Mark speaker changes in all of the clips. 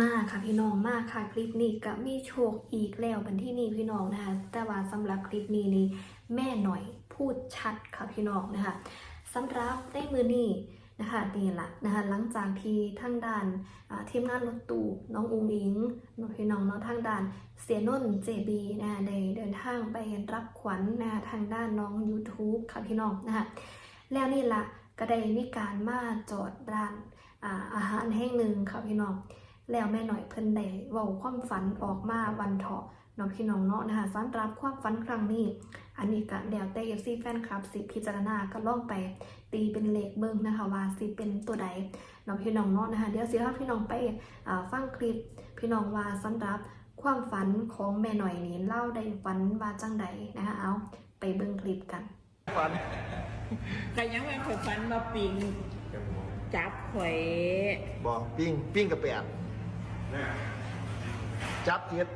Speaker 1: มาค่ะพี่น้องมาค่ะคลิปนี้ก็มีโชคอีกแล้วบันที่นี่พี่น้องนะคะแต่ว่าสำหรับคลิปนี้นี่แม่หน่อยพูดชัดค่ะพี่น้องนะคะสำหรับในมือนี้นะคะนี่แหละนะคะหลังจากที่ทางด้านทีมงานรถตู้น้องอุงอิงน้องพี่น้องเนาะทางด้านเสียนนเจบีนะคะได้เดินทางไปรับขวัญนะคะทางด้านน้อง YouTube ค่ะพี่น้องนะคะแล้วนี่ละก็ได้มีการมาจอดร้านออาหารแห่งหนึ่งค่ะพี่น้อง แล้วแม่หน่อยเพิ่นได้เว้าความฝันออกมาวันเถาะน้องพี่น้องเนาะนะคะสำหรับความฝันครั้งนี้ อันนี้ก็แล้วแต่ FC แฟนคลับสิพิจารณาก็ลองไปตีเป็นเลขเบิ่งนะคะว่าสิเป็นตัวใดน้องพี่น้องเนาะนะคะเดี๋ยวสิพาพี่น้องไปอ่าฟังคลิปพี่น้องว่าสำหรับความฝันของแม่หน่อยนี่เล่าได้ฝันว่าจังใดนะคะเอาไปเบิ่งคลิปกัน
Speaker 2: ฝัน
Speaker 3: ก็ยังเป็นข่อยฟันมาปิงจับข่อย
Speaker 2: บอกปิ้งปิ้งกับแปด จับเจ็ด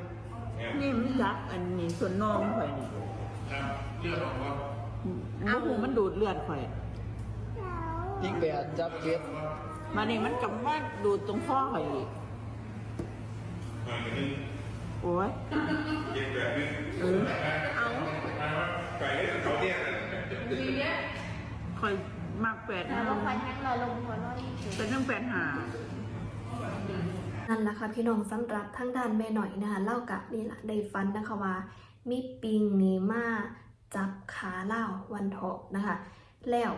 Speaker 3: นี่มันจับอันนี้ส่วนน้องข่อยนี่
Speaker 4: เลือดออกว่า
Speaker 3: เอาหูมันดูดเลือดข่อย
Speaker 2: ปิ้งแปดจับเจ็ด
Speaker 3: มาเนี่มันกับว่าดูดตรงข้อข่อยอีก
Speaker 4: หายไปนึง
Speaker 3: โอ้ย
Speaker 4: เย็นแบบนึง
Speaker 3: เออเอา
Speaker 4: ไก่ได้เขาเนี่ย
Speaker 3: ข่อยมากแปด
Speaker 5: แล้วก็ฟันแห้งลอยลงหัวน้อย
Speaker 3: เป็นเรื่องแปดหา
Speaker 1: นั่นแหละค่ะพี่น้องสำหรับทางด้านแม่หน่อยนะคะเล่ากับนี่แหละได้ฟันนะคะว่า มีปิงนีมาจับขาเล่าวันเถาะนะคะ แล้ว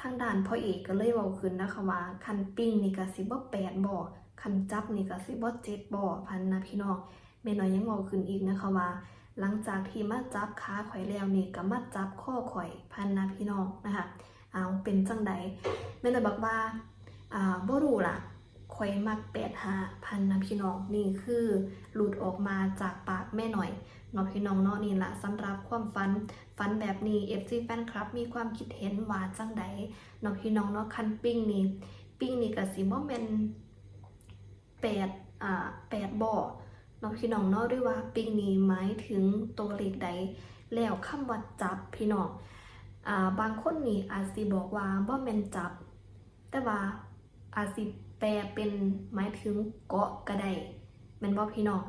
Speaker 1: ทางด้านพ่อเอกก็เลยเว้าขึ้นนะคะว่าคันปิงนี่ก็สิบ่แปดบ่คันจับนี่ก็สิบ่เจ็ดบ่พันนะพี่น้องแม่หน่อยยังเว้าขึ้นอีกนะคะว่า หลังจากที่มาจับขาข่อยแล้วนี่ก็มาจับข้อข่อยพันนะพี่น้องนะคะเอาเป็นจังใดแม่หน่อยบอกว่าอ่าบ่รู้ล่ะ ข่อยมักแปดหาพันนะพี่น้องนี่คือหลุดออกมาจากปากแม่หน่อยเนาะพี่น้องเนาะนี่ละสำหรับความฝันฝันแบบนี้ FC แฟนคลับมีความคิดเห็นว่าจังใดเนาะพี่น้องเนาะคันปิ้งนี่ปิ้งนี่ก็สิบ่แม่นแปดอ่าแปดบ่เนาะพี่น้องเนาะด้วยว่าปิ้งนี่หมายถึงตัวเลขใดแล้วคำว่าจับพี่น้องอ่าบางคนนี่อาจสิบอกว่าบ่แม่นจับ แต่ว่าอาจสิ แปลเป็นหมายถึงเกาะก็ได้แม่นบ่พี่น้อง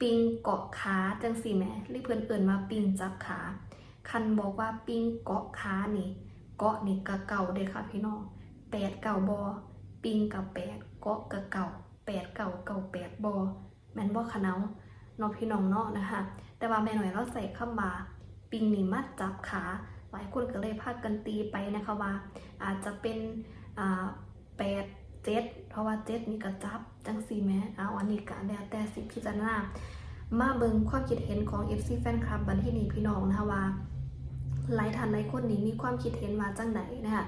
Speaker 1: ปิงเกาะขาจังสี่แหมหรือเพิ่อนเอิ่นว่าปิงจับขาคันบอกว่าปิงเกาะขานี่ เกาะนี่กะเก่าเด้ค่ะพี่น้องแปดเก่าบอปิงกับแปดเกาะกะเก่าแปดเก่าเก่าแปดบอแม่นบ่คะเนาเนาะพี่น้องเนาะนะคะ แต่ว่าแม่หน่อยเราใส่คำว่าปิงนี่มัดจับขาหลายคนก็เลยพากันตีไปนะคะว่า อาจจะเป็นแปด เจ็ดเพราะว่าเจ็ดนี่ก็จับจังสี่แม้เอาอันนี้ก็แล้วแต่สิพิจารณามาเบิงความคิดเห็นของ FC แฟนคลับบันที่นี้พี่น้องนะคะว่าหลายท่านหลายคนนี่มีความคิดเห็นว่าจังไหนนะคะ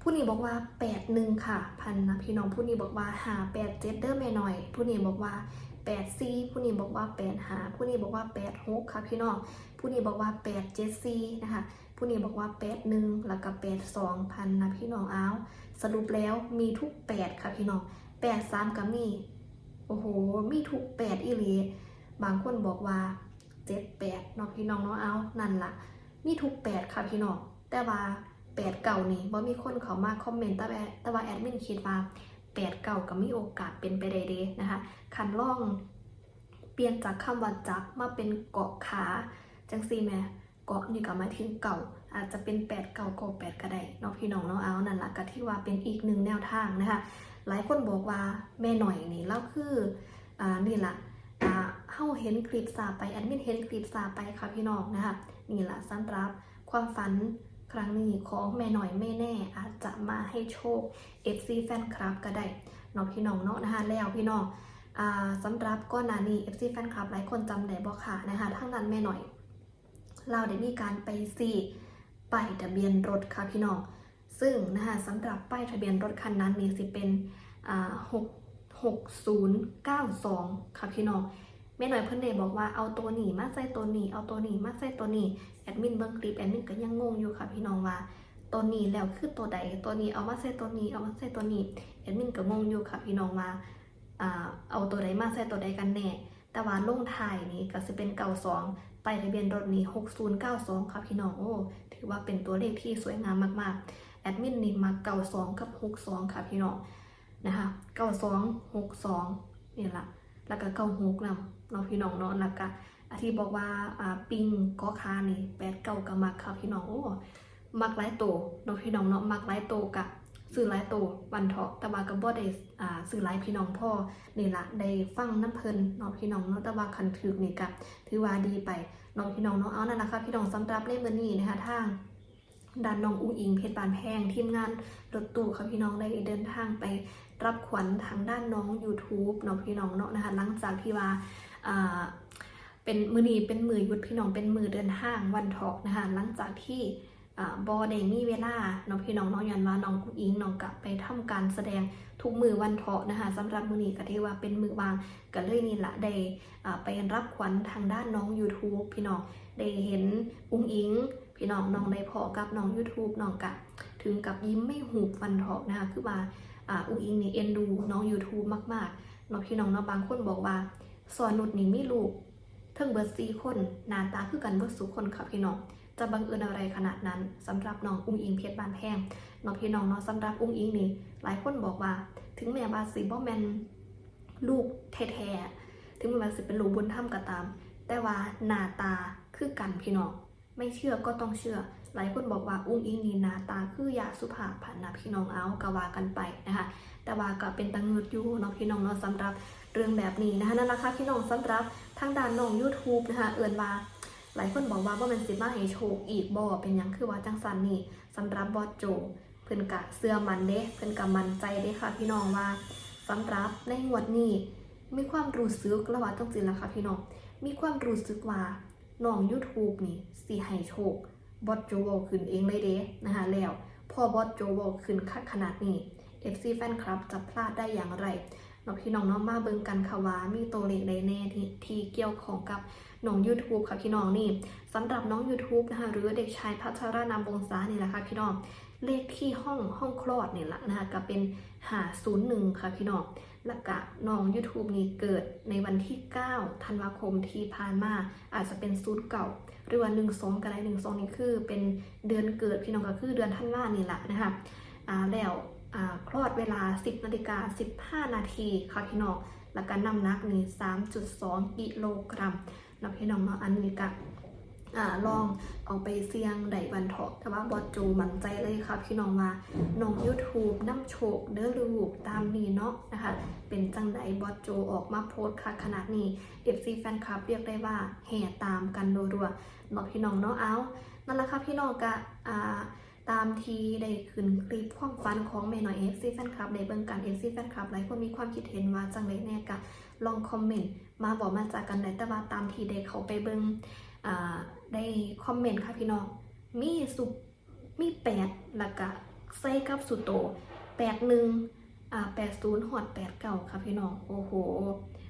Speaker 1: ผู้นี้บอกว่า8 1ค่ะพันนะพี่น้องผู้นี้บอกว่าหา8 7เจ็ด้อแม่หน่อย ผู้นี้บอกว่า8 4ผู้นี้บอกว่า8หาผู้นี้บอกว่า8 6ค่ะพี่น้องผู้นี้บอกว่า8 7 4นะคะ ผู้นี้บอกว่า8 1แล้วก็8 2พันนะพี่น้องเอาวสรุปแล้วมีทุก8ค่ะพี่น้อง8 3ก็มี โอ้โห มีทุก8อีหลีบางคนบอกว่า7 8เนาะพี่น้องเนาะเอานั่นล่ะ มีทุกแปดค่ะพี่น้องแต่ว่าแปดเก่านี่บ่มีคนเขามาคอมเมนต์แต่ว่าแต่ว่าแอดมินคิดว่าแปดเก่าก็มีโอกาสเป็นไปได้เดนะคะคันล่องเปลี่ยนจากคำว่าจับมาเป็นเกาะขาจังซี่แม่ เกาะนี่ก็หมายถึงเก่า อาจจะเป็นแปดเก่าเก่าแปดก็ได้เนาะพี่น้องเนาะเอานั่นละก็ที่ว่าเป็นอีกหนึ่งแนวทางนะคะ หลายคนบอกว่าแม่หน่อยนี่เล่าคืออ่านี่ละอ่าเฮาเห็นคลิปซาไปแอดมินเห็นคลิปซาไปค่ะพี่น้องนะคะนี่แหละสำหรับความฝันครั้งนี้ของแม่หน่อยไม่แน่ อาจจะมาให้โชค FC แฟนคลับก็ได้เนาะพี่น้องเนาะนะคะแล้วพี่น้องอ่าสำหรับก้อนนานี้ FC แฟนคลับหลายคนจำได้บ่ค่ะนะคะทั้งนั้นแม่หน่อย เราได้มีการไปซีป้ายทะเบียนรถค่ะพี่น้อง ซึ่งนะคะสำหรับป้ายทะเบียนรถคันนั้นนี่สิเป็นอ่า6 6092ค่ะพี่น้องแม่หน่อยเพิ่อนเดบอกว่าเอาตัวหนีมาใส่ตัวหนีเอาตัวหนีมาใส่ตัวหนีแอดมินเบิ่งคลิปแอดมินก็ยังงงอยู่ค่ะพี่น้องว่าตัวหนีแล้วคือตัวใดตัวนี้เอามาใส่ตัวนี้เอามาใส่ตัวนี้แอดมินก็งงอยู่ค่ะพี่น้องว่าเอาตัวใดมาใส่ตัวใดกันแน่แต่ว่าลงท้ายนี่ก็จะเป็นเก่าสอง ไปทะเบียนรถนี้ 6092 ค่ะพี่น้อง โอ้ ถือว่าเป็นตัวเลขที่สวยงามมากๆ แอดมินนี่มาเก่าสองกับ 62 ค่ะพี่น้อง นะคะ92 62นี่ละแล้วก็เก้าหกนำเนาพี่น้องเนาะแล้วก็อาที่บอกว่าอ่าปิงก็คานี่แปดเก้าก็มักค่ะพี่น้อง โอ้ มักหลายโตเนาะพี่น้องเนาะ มักหลายโตกะ ซื้อหลายโตวันเถาะต่ว่าก็บ่ได้อ่าซื้อหลายพี่น้องพ่อนี่ละได้ฟังน้ำเพลินเนาะพี่น้องเนาะต่ว่าคันถึกนี่ก็ถือว่าดีไปเนาะพี่น้องเนาะเอานั่นนะคะพี่น้องสำหรับเล่มมือนี้นะคะทางด้านน้องอุ้งอิงเพชรบานแพงทีมงานรถตู้ค่ะพี่น้องได้เดินทางไปรับขวัญทางด้านน้อง YouTube เนาะพี่น้องเนาะนะคะหลังจากที่ว่าเป็นมือนีเป็นมือยุดพี่น้องเป็นมือเดินห้างวันเถอกนะคะหลังจากที่ บอได้มีเวลาเนาะพี่น้องเนาะยันว่าน้องกุ๊กอิงน้องกลับไปทำการแสดงทุกมือวันเถาะนะคะสำหรับมือนีก็ที่ว่าเป็นมือวางก็เลยนี่ละได้ไปรับขวัญทางด้านน้อง YouTube พี่น้องได้เห็นอุ้งอิง พี่น้องน้องได้พอกับน้อง YouTube น้องกะถึงกับยิ้มไม่หูบวันเถาะนะคะคือว่าอุ้งอิงนี่เอ็นดูน้อง YouTube มากๆเนาะพี่น้องเนาะบางคนบอกว่าสอนนุดนี่มีลูกเทิงเบิร์ดซีคนหน้าตาคือกันเบิร์ดสุคนค่ะพี่น้อง จะบังเอิญอะไรขนาดนั้นสำหรับน้องอุ้งอิงเพชรบานแพงเนาะพี่น้องเนาะสำหรับอุ้งอิงนี่หลายคนบอกว่า ถึงแม้ว่าสิบ่แมนลูกแท้ๆถึงแม้ว่าสิเป็นลูกบุญธรรมก็ตาม แต่ว่าหน้าตาคือกันพี่น้องไม่เชื่อก็ต้องเชื่อ หลายคนบอกว่าอุ้งอิงนี่หน้าตาคือยาสุภาพผ่านนะพี่น้องเอากะว่ากันไปนะคะ แต่ว่าก็เป็นตังเงิดอยู่เนาะพี่น้องเนาะสำหรับเรื่องแบบนี้นะคะนั่นแหละค่ะพี่น้องสำหรับทางด้านน้อง YouTube นะคะเอินว่า หลายคนบอกว่าว่ามันสิมาให้โชคอีกบ่เป็นยังคือว่าจังสันนี่สำหรับบอโจเพิ่นกะเสื้อมันเด้เพิ่นกะมันใจเด้ค่ะพี่น้องว่าสำหรับในงวดนี้มีความรู้สึกระหว่าต้องสิละค่ะพี่น้องมีความรู้สึกว่าน้อง YouTube นี่สิให้โชคบอสโจว้าขึ้นเองเลยเด้นะคะแล้วพอบอสโจว้าขึ้นคักขนาดนี้ FC แฟนคลับจะพลาดได้อย่างไร นาะพี่น้องเนาะมาเบิ่งกันค่ะว่ามีตัวเลขใดแน่ที่ที่เกี่ยวของกับน้อง YouTube ค่ะพี่น้องนี่สำหรับน้อง YouTube นะคะหรือเด็กชายพัชรนามวงศานี่แหละค่ะพี่น้องเลขที่ห้องห้องคลอดเนี่แหละนะคะก็เป็นหา01ค่ะพี่น้องแล้วก็น้อง YouTube นี่เกิดในวันที่ 9 ธันวาคมที่ผ่านมาอาจจะเป็นศูนย์เก่า หรือว่า12ก็ได้12นี่คือเป็นเดือนเกิดพี่น้องก็คือเดือนธันวานี่แหละนะคะอ่าแล้ว คลอดเวลา 10นาฬิกา15 นาทีค่ะพี่น้อง แล้วก็น้ำหนักนี่3.2 กิโลกรัมแล้วพี่น้องเนาะอันนี้ก็ลองเอาไปเสี่ยงไดบันเถาะแต่ว่าบอดจูมั่นใจเลยค่ะพี่น้องว่าน้อง YouTube น้ำโชคเด้อลูกตามนี้เนาะนะคะ เป็นจังไดบอดโจออกมาโพสค่ะขนาดนี้ FC แฟนคลับเรียกได้ว่าแห่ตามกันรัวๆเนาะพี่น้องเนาะเอานั่นแหละค่ะพี่น้องกะอ่า ตามที่ได้ขึ้นคลิปความฝันของแม่หน่อย FC แฟนคลับในเบิ่งกัน FC แฟนคลับหลายคนมีความคิดเห็นว่าจังไรแน่กะลองคอมเมนต์มาบอกมาจากกันได้แต่ว่าตามที่ได้เขาไปเบิ่งอ่าได้คอมเมนต์ค่ะพี่น้องมีสุมีแปดแล้วก็ใส่กับสุโตแปดหนึ่งอ่าแปดศูนย์หอดแปดเก่าค่ะพี่น้องโอ้โห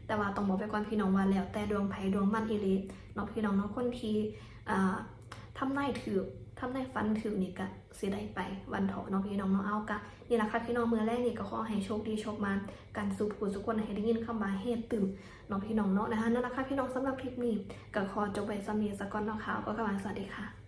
Speaker 1: แต่ว่าต้องบอกไปก่อนพี่น้องว่าแล้วแต่ดวงไผ่ดวงมันอีหลีเนาะพี่น้องเนาะคนที่อ่าทำนายถือ ทำได้ฟันถือนี่ก็สิได้ไปวันเถาะน้องพี่น้องน้องเอากะนี่แหละค่ะพี่น้องมือแรกนี่ก็ขอให้โชคดีโชคมากันสุขผู้สุขคนให้ได้ยินคำว่าเฮ็ดตื่นน้องพี่น้องเนาะนะคะนั่นแหละค่ะพี่น้องสำหรับคลิปนี้ก็ขอจบไปสำเนียงสกอนเนาะค่ะก็กำลังสวัสดีค่ะ